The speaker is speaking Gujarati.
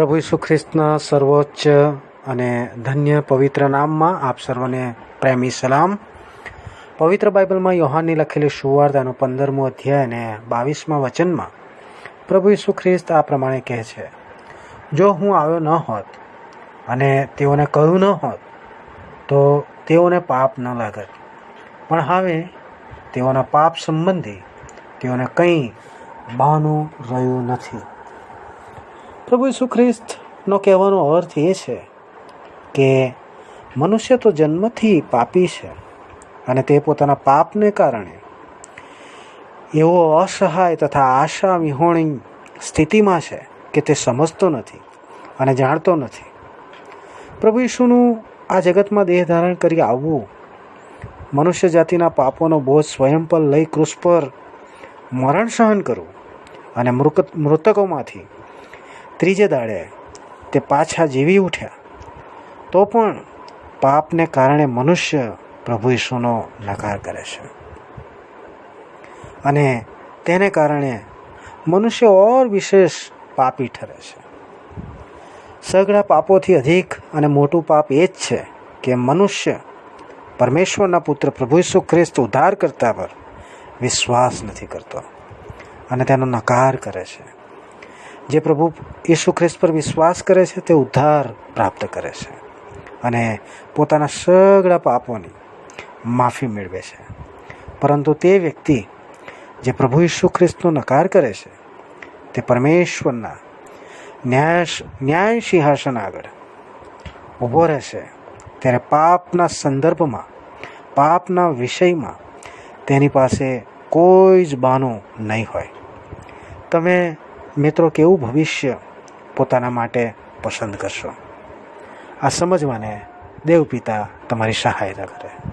પ્રભુ ઈસુ ખ્રિસ્તના સર્વોચ્ચ અને ધન્ય પવિત્ર નામમાં આપ સર્વને પ્રેમી સલામ. પવિત્ર બાઇબલમાં યોહાનની લખેલી સુવાર્તાનું પંદરમું અધ્યાય અને બાવીસમાં વચનમાં પ્રભુ ઈસુ ખ્રિસ્ત આ પ્રમાણે કહે છે, જો હું આવ્યો ન હોત અને તેઓને કહ્યું ન હોત, તો તેઓને પાપ ન લાગત. પણ હવે તેઓના પાપ સંબંધી તેઓને કંઈ બહાનું રહ્યું નથી. પ્રભુ ઈસુ ખ્રિસ્તનો કહેવાનો અર્થ એ છે કે મનુષ્ય તો જન્મથી પાપી છે અને તે પોતાના પાપને કારણે એવો અસહાય તથા આશા વિહોણી સ્થિતિમાં છે કે તે સમજતો નથી અને જાણતો નથી. પ્રભુ ઈશુનું આ જગતમાં દેહ ધારણ કરી આવવું મનુષ્ય જાતિના પાપોનો બોજ સ્વયં પર લઈ કૃષ પર મરણ સહન કરવું અને મૃત મૃતકોમાંથી ત્રીજે દાડે તે પાછા જીવી ઉઠ્યા. તો પણ પાપને કારણે મનુષ્ય પ્રભુ ઈશુનો નકાર કરે છે. અને તેને કારણે મનુષ્ય ઓર વિશેષ પાપી ઠરે છે. સઘળા પાપોથી અધિક અને મોટું પાપ એ જ છે કે મનુષ્ય પરમેશ્વરના પુત્ર પ્રભુ ઈસુ ખ્રિસ્ત ઉદ્ધાર કરતા પર વિશ્વાસ નથી કરતો અને તેનો નકાર કરે છે. જે પ્રભુ ઈસુ ખ્રિસ્ત પર વિશ્વાસ કરે છે, તે ઉદ્ધાર પ્રાપ્ત કરે છે. અને પોતાના સગળા પાપોની માફી મેળવે છે. પરંતુ તે વ્યક્તિ જે પ્રભુ ઈસુ ખ્રિસ્તનો નકાર કરે છે, તે પરમેશ્વરના ન્યાય ન્યાય સિંહાસન આગળ ઊભો રહેશે ત્યારે પાપના સંદર્ભમાં, પાપના વિષયમાં તેની પાસે કોઈ જ બાનું નહીં હોય. તમે મિત્રો કેવું ભવિષ્ય પોતાના માટે પસંદ કરશો? આ સમજવાને દેવ પિતા તમારી સહાયતા કરે.